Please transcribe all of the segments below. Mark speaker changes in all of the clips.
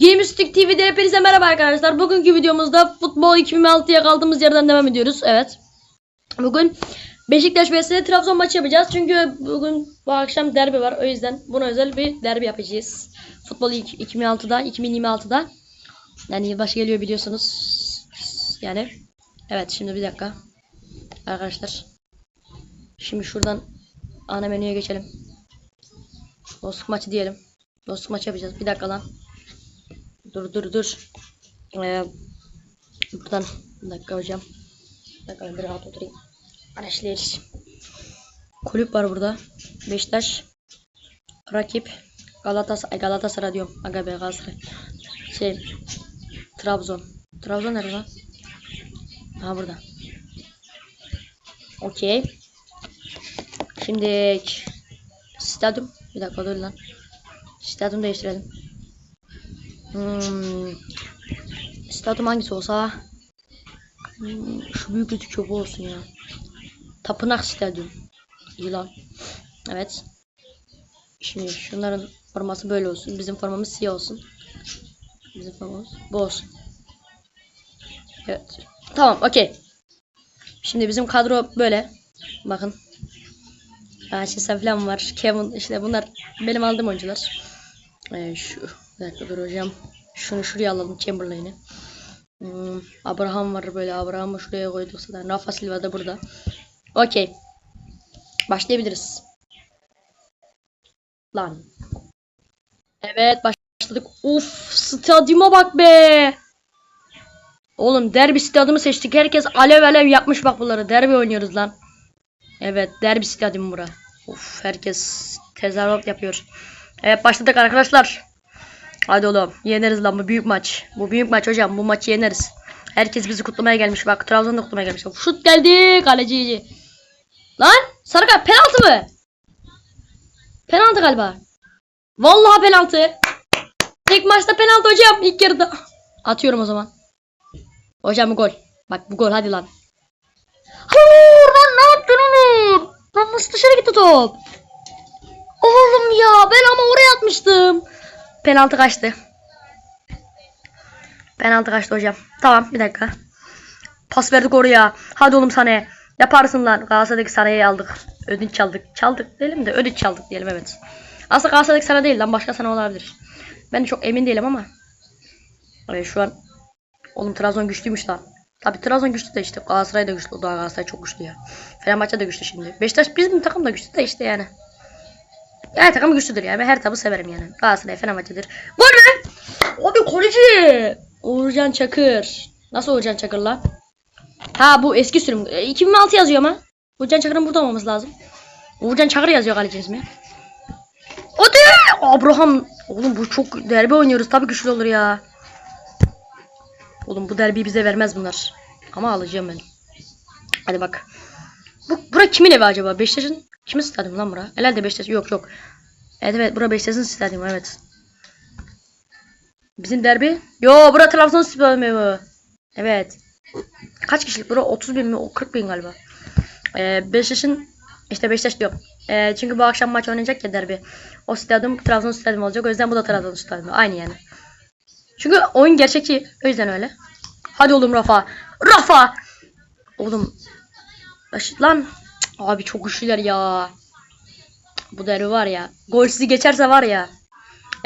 Speaker 1: Gamestik TV'de hepinize merhaba arkadaşlar. Bugünkü videomuzda futbol 2006'ya kaldığımız yerden devam ediyoruz. Evet. Bugün Beşiktaş vs Trabzon maçı yapacağız. Çünkü bugün bu akşam derbi var. O yüzden buna özel bir derbi yapacağız. Futbol ilk 2006'da, 2026'da. Yani yılbaşı geliyor biliyorsunuz. Yani evet şimdi bir dakika. Arkadaşlar. Şimdi şuradan ana menüye geçelim. Dostluk maçı diyelim. Dostluk maçı yapacağız. Bir dakika lan. Dur dur dur. Ee, buradan bir dakika hocam. Bir dakika ben bir rahat oturayım. Araçlayırız. Kulüp var burada. Beşiktaş. Rakip. Galatasaray. Galatasaray diyorum. Aga be Galatasaray. Şey. Trabzon. Trabzon nerede lan? Ha burada. Okey. Şimdi stadyum. Bir dakika dur lan. Stadyum değiştirelim. Hmm. Stadyum hangisi olsa? Hmm, şu büyük gözüküyor bu olsun ya. Tapınak stadyum. Yılan. Evet. Şimdi şunların forması böyle olsun. Bizim formamız siyah olsun. Bizim formamız bu olsun. Evet. Tamam okey. Şimdi bizim kadro böyle. Bakın. Ayşe falan var. Kevin işte bunlar benim aldığım oyuncular. Ee, şu bir dakika dur hocam. Şunu şuraya alalım Chamberlain'i. Hmm, Abraham var böyle. Abraham'ı şuraya koyduk zaten. Rafa Silva da burada. Okey. Başlayabiliriz. Lan. Evet başladık. Uf stadyuma bak be. Oğlum derbi stadyumu seçtik. Herkes alev alev yapmış bak bunları. Derbi oynuyoruz lan. Evet derbi stadyumu bura. Uf herkes tezahürat yapıyor. Evet başladık arkadaşlar. Hadi oğlum yeneriz lan bu büyük maç. Bu büyük maç hocam bu maçı yeneriz. Herkes bizi kutlamaya gelmiş bak Trabzon'da kutlamaya gelmiş. Şut geldi kaleci. Lan sarı kart penaltı mı? Penaltı galiba. Vallahi penaltı. İlk maçta penaltı hocam ilk yarıda. Atıyorum o zaman. Hocam bu gol. Bak bu gol hadi lan. Hayır lan ne yaptın oğlum? Lan nasıl dışarı gitti top? Oğlum ya ben ama oraya atmıştım. Penaltı kaçtı. Penaltı kaçtı hocam. Tamam bir dakika. Pas verdik oraya. Hadi oğlum sana. Yaparsın lan. Galatasaray'daki Sana'yı aldık. Ödünç çaldık. Çaldık diyelim de ödünç çaldık diyelim evet. Aslında Galatasaray'daki Sana değil lan. Başka Sana olabilir. Ben de çok emin değilim ama. Evet, şu an oğlum Trabzon güçlüymüş lan. Tabi Trabzon güçlü de işte. Galatasaray da güçlü. Daha Galatasaray çok güçlü ya. Fenerbahçe de güçlü şimdi. Beşiktaş bizim takım da güçlü de işte yani. Her takım güçlüdür yani. Ben her takımı severim yani. Galatasaray, Fenerbahçe'dir. Gol mü? Abi kaleci. Uğurcan Çakır. Nasıl Uğurcan Çakır lan? Ha bu eski sürüm. E, 2006 yazıyor ama. Uğurcan Çakır'ın burada olmamız lazım. Uğurcan Çakır yazıyor kaleci ismi. Hadi! Abraham. Oğlum bu çok derbi oynuyoruz. Tabii güçlü olur ya. Oğlum bu derbiyi bize vermez bunlar. Ama alacağım ben. Hadi bak. Bu bura kimin evi acaba? Beşiktaş'ın kimin stadyumu lan bura? Herhalde Beşiktaş. Yok yok. Evet evet bura Beşiktaş'ın stadyumu evet. Bizim derbi. Yo bura Trabzon stadyumu. Evet. Kaç kişilik bura? 30 bin mi? O 40 bin galiba. Ee, Beşiktaş'ın işte Beşiktaş diyorum. Ee, çünkü bu akşam maç oynayacak ya derbi. O stadyum Trabzon stadyumu olacak. O yüzden bu da Trabzon stadyumu. Aynı yani. Çünkü oyun gerçekçi. O yüzden öyle. Hadi oğlum Rafa. Rafa. Oğlum. Baş- Lan. Abi çok güçlüler ya. Bu derbi var ya. Gol sizi geçerse var ya.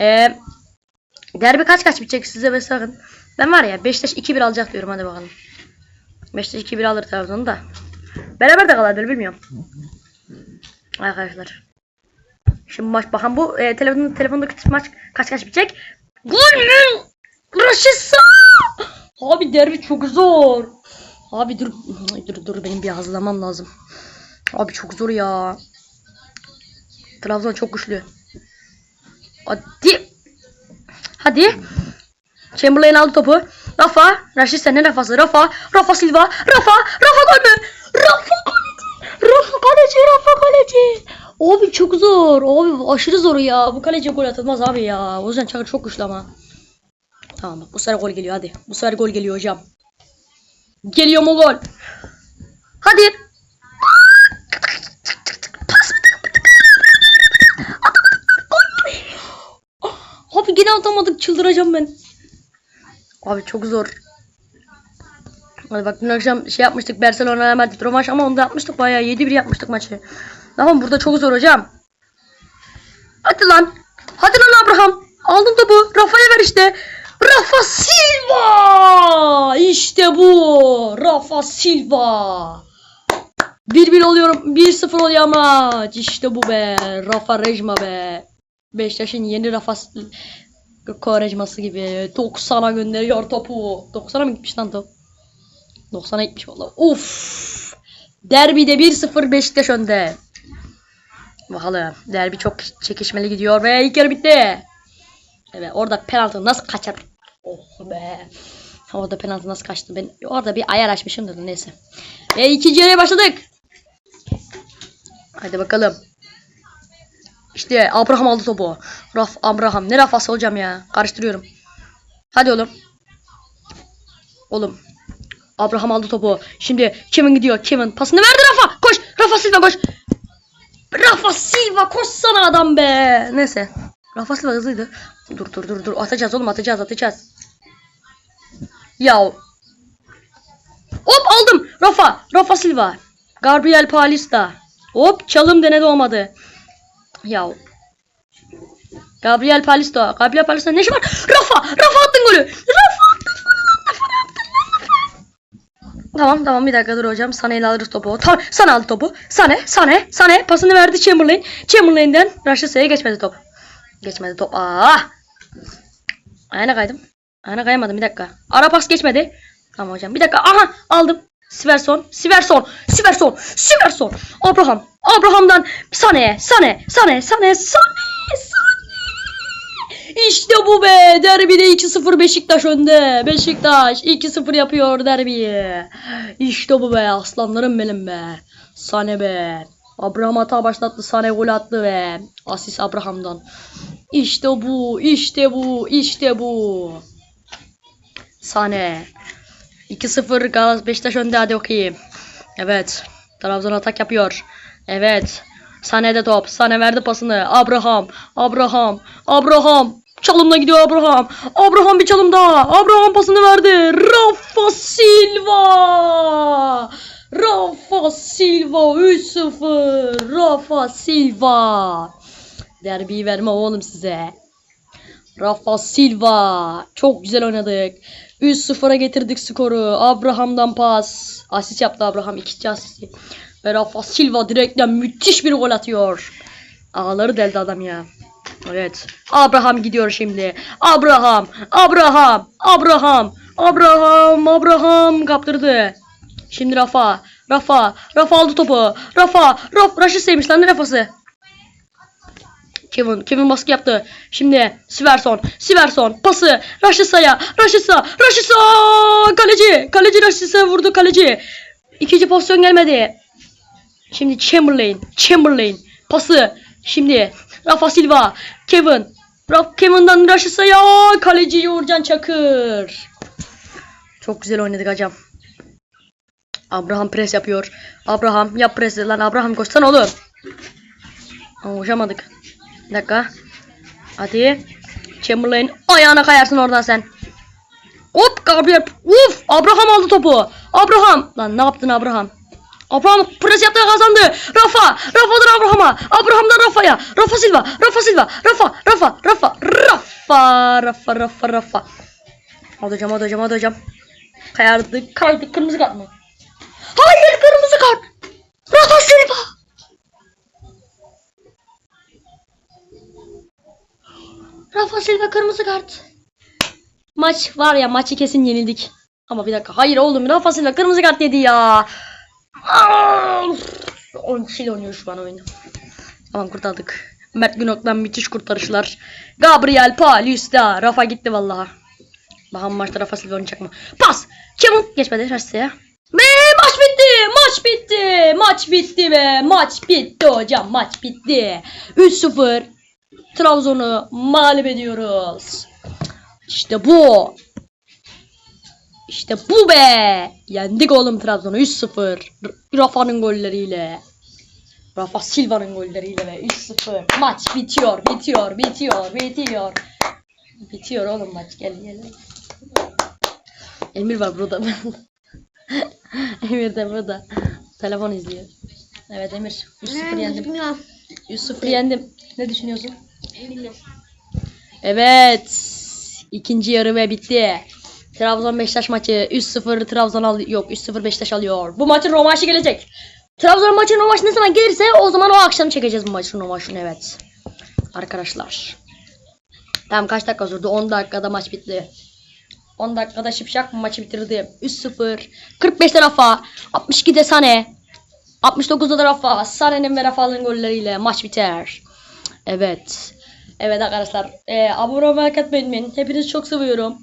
Speaker 1: Ee, derbi kaç kaç bitecek size ve sakın. Ben var ya Beşiktaş 2-1 alacak diyorum hadi bakalım. Beşiktaş 2-1 alır Trabzon'u da. Beraber de kalabilir bilmiyorum. Arkadaşlar. Şimdi maç bakalım bu e, telefon telefondaki maç kaç kaç bitecek? Gol mü? Raşitsa! Abi derbi çok zor. Abi dur dur dur benim bir hazırlamam lazım. Abi çok zor ya. Trabzon çok güçlü. Hadi. Hadi. Chamberlain aldı topu. Rafa. Raşit sen ne Rafa'sı? Rafa. Rafa Silva. Rafa. Rafa gol mü? Rafa kaleci. Rafa kaleci. Rafa kaleci. Abi çok zor. Abi aşırı zor ya. Bu kaleci gol atılmaz abi ya. O yüzden Çakır çok güçlü ama. Tamam bak bu sefer gol geliyor hadi. Bu sefer gol geliyor hocam. Geliyor mu gol? Hadi. Abi yine atamadık çıldıracağım ben. Abi çok zor. Hadi bak dün akşam şey yapmıştık Barcelona Real Madrid rövanş ama onu da yapmıştık bayağı 7-1 yapmıştık maçı. Tamam burada çok zor hocam. Hadi lan. Hadi lan Abraham. Aldın topu. Rafa'ya ver işte. Rafa Silva. İşte bu. Rafa Silva. 1-1 oluyorum. 1-0 oluyor maç. İşte bu be. Rafa Rejma be. Beşiktaş'ın yeni Rafa Korejması gibi 90'a gönderiyor topu. 90'a mı gitmiş lan top? 90'a gitmiş vallahi. Uf! Derbide 1-0 Beşiktaş önde. Bakalım. Derbi çok çekişmeli gidiyor ve ilk yarı bitti. Evet orada penaltı nasıl kaçar? Oh be. Orada penaltı nasıl kaçtı? Ben orada bir ayar açmışımdır da neyse. Ve ikinci yarıya başladık. Hadi bakalım. İşte Abraham aldı topu. Raf Abraham. Ne rafası hocam ya? Karıştırıyorum. Hadi oğlum. Oğlum. Abraham aldı topu. Şimdi Kevin gidiyor. Kevin pasını verdi Rafa. Koş. Rafa Silva koş. Rafa Silva koşsana adam be. Neyse. Rafa Silva hızlıydı. Dur dur dur dur. Atacağız oğlum atacağız atacağız. Ya. Hop aldım. Rafa. Rafa Silva. Gabriel Palista. Hop çalım denedi olmadı. Ya. Gabriel Palista. Gabriel Palista ne işi var? Rafa. Rafa attın golü. Rafa attın. Rafa Rafa? Tamam tamam bir dakika dur hocam. Sana ile alırız topu. Tamam sana aldı topu. Sana sana sana pasını verdi Chamberlain. Chamberlain'den Rashica'ya geçmedi top. Geçmedi top. Aa. Ayağına kaydım. Ayağına kayamadım bir dakika. Ara pas geçmedi. Tamam hocam bir dakika. Aha aldım. Siverson, Siverson, Siverson, Siverson. Abraham, Abraham'dan Sane'ye, Sane, Sane, Sane, Sane, Sane. İşte bu be. Derbide 2-0 Beşiktaş önde. Beşiktaş 2-0 yapıyor derbiyi. İşte bu be. Aslanlarım benim be. Sane be. Abraham hata başlattı. Sane gol attı ve asist Abraham'dan. İşte bu, işte bu, işte bu. Sane. 2-0 Galatasaray Beşiktaş önde hadi okuyayım. Evet. Trabzon atak yapıyor. Evet. Sane'de top. Sane verdi pasını. Abraham. Abraham. Abraham. Çalımla gidiyor Abraham. Abraham bir çalım daha. Abraham pasını verdi. Rafa Silva. Rafa Silva 3-0. Rafa Silva. Derbiyi verme oğlum size. Rafa Silva. Çok güzel oynadık. 3-0'a getirdik skoru. Abraham'dan pas. Asist yaptı Abraham. ikinci asisti. Ve Rafa Silva direkten müthiş bir gol atıyor. Ağları deldi adam ya. Evet. Abraham gidiyor şimdi. Abraham. Abraham. Abraham. Abraham. Abraham kaptırdı. Şimdi Rafa. Rafa. Rafa aldı topu. Rafa. Raf. Raşit lan ne Rafa'sı? Kevin, Kevin baskı yaptı. Şimdi Siverson, Siverson pası Raşisa'ya, Raşisa, Raşisa kaleci, kaleci Raşisa vurdu kaleci. İkinci pozisyon gelmedi. Şimdi Chamberlain, Chamberlain pası. Şimdi Rafa Silva, Kevin, Raf Kevin'dan Raşisa'ya kaleci Uğurcan Çakır. Çok güzel oynadık hocam. Abraham pres yapıyor. Abraham yap pres lan Abraham koşsana oğlum. Ama koşamadık. Bir dakika. Hadi. Chamberlain ayağına kayarsın oradan sen. Hop Gabriel. Uf Abraham aldı topu. Abraham. Lan ne yaptın Abraham? Abraham pres yaptı kazandı. Rafa. Rafa'dan Abraham'a. Abraham'dan Rafa'ya. Rafa Silva. Rafa Silva. Rafa. Rafa. Rafa. Rafa. Rafa. Rafa. Rafa. Hadi hocam hadi hocam hadi hocam. Kayardık. Kaydık. Kırmızı kart mı? Hayır kırmızı kart. Rafa Rafa Silva kırmızı kart. Maç var ya maçı kesin yenildik. Ama bir dakika. Hayır oğlum Rafa Silva kırmızı kart yedi ya. Aa, 10 kişiyle oynuyor şu an oyunu. Tamam kurtardık. Mert Günok'tan müthiş kurtarışlar. Gabriel Palista. Rafa gitti vallahi. Bakalım maçta Rafa Silva oynayacak mı? Pas. Kevin geçmedi Raşit'e. Ve maç bitti. Maç bitti. Maç bitti be. Maç bitti hocam. Maç bitti. 3-0 Trabzon'u mağlup ediyoruz. İşte bu. İşte bu be. Yendik oğlum Trabzon'u 3-0. R- Rafa'nın golleriyle. Rafa Silva'nın golleriyle ve 3-0. Maç bitiyor, bitiyor, bitiyor, bitiyor. Bitiyor oğlum maç. Gel gel. Emir var burada. Emir de burada. Telefon izliyor. Evet Emir. 3-0 yendim.
Speaker 2: Bilmiyorum.
Speaker 1: 3-0 yendim. Ne düşünüyorsun? Evet. İkinci yarı ve bitti. Trabzon Beşiktaş maçı 3-0 Trabzon al yok 3-0 Beşiktaş alıyor. Bu maçın rövanşı gelecek. Trabzon maçın rövanşı ne zaman gelirse o zaman o akşam çekeceğiz bu maçın rövanşını evet. Arkadaşlar. Tamam kaç dakika sürdü? 10 dakikada maç bitti. 10 dakikada şipşak maçı bitirdi. 3-0. 45'te Rafa. 62'de Sane. 69'da da Rafa. Sane'nin ve Rafa'nın golleriyle maç biter. Evet. Evet arkadaşlar. E, abone olmayı unutmayın. Hepinizi çok seviyorum.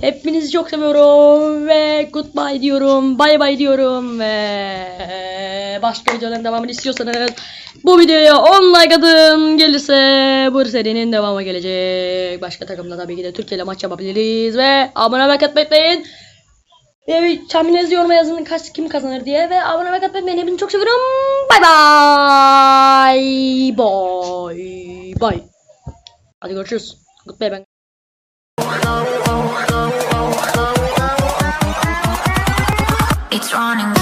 Speaker 1: Hepinizi çok seviyorum ve goodbye diyorum. Bye bye diyorum ve başka videoların devamını istiyorsanız bu videoya 10 like atın. Gelirse bu serinin devamı gelecek. Başka takımda tabii ki de Türkiye ile maç yapabiliriz ve abone olmayı unutmayın. Ve tahmininizi yoruma yazın kaç kim kazanır diye ve abone olmayı unutmayın. Hepinizi çok seviyorum. Bye bye. Bye bye. Hadi görüşürüz. Goodbye ben.
Speaker 3: It's running